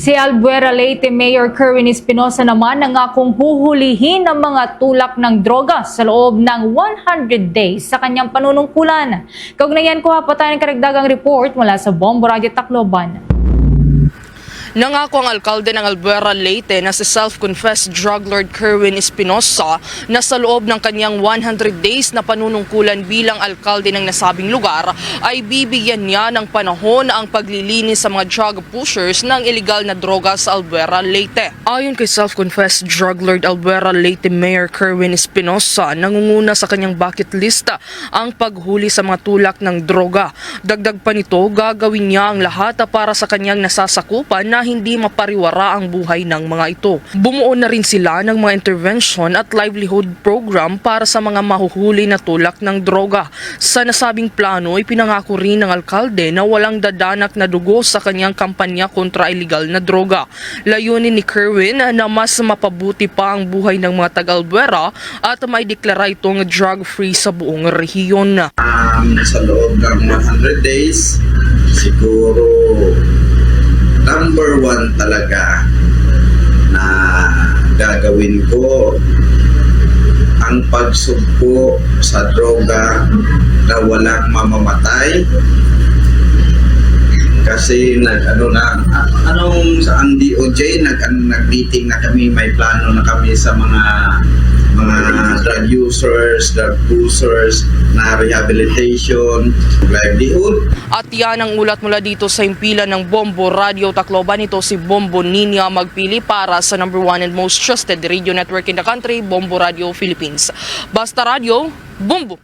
Si Albuera Leyte Mayor Kerwin Espinosa naman nangakong huhulihin ang mga tulak ng droga sa loob ng 100 days sa kanyang panunungkulan. Kaugnayan ko pa tayo ng karagdagang report mula sa Bombo Radio Tacloban. Nangako ang alkalde ng Albuera Leyte na si self-confessed drug lord Kerwin Espinosa na sa loob ng kanyang 100 days na panunungkulan bilang alkalde ng nasabing lugar ay bibigyan niya ng panahon ang paglilinis sa mga drug pushers ng iligal na droga sa Albuera Leyte. Ayon kay self-confessed drug lord Albuera Leyte Mayor Kerwin Espinosa, nangunguna sa kanyang bucket list ang paghuli sa mga tulak ng droga. Dagdag pa nito, gagawin niya ang lahat para sa kanyang nasasakupan na hindi mapariwara ang buhay ng mga ito. Bumuo na rin sila ng mga intervention at livelihood program para sa mga mahuhuli na tulak ng droga. Sa nasabing plano, ipinangako rin ng alkalde na walang dadanak na dugo sa kanyang kampanya kontra illegal na droga. Layunin ni Kerwin na mas mapabuti pa ang buhay ng mga taga-Albuera at may deklara itong drug-free sa buong rehiyon. um, sa loob ng 100 days, siguro number one talaga na gagawin ko ang pagsugpo sa droga na walang mamamatay. Kasi nag ano na anong sa ang DOJ nag an, nag-meeting na kami may plano na kami sa mga mga drug users, drug pushers na rehabilitation, livelihood At yan ang ulat mula dito sa impilan ng Bombo Radio Tacloban. Ito si Bombo Ninia magpili para sa number one and most trusted radio network in the country, Bombo Radio Philippines. Basta Radio, Bombo!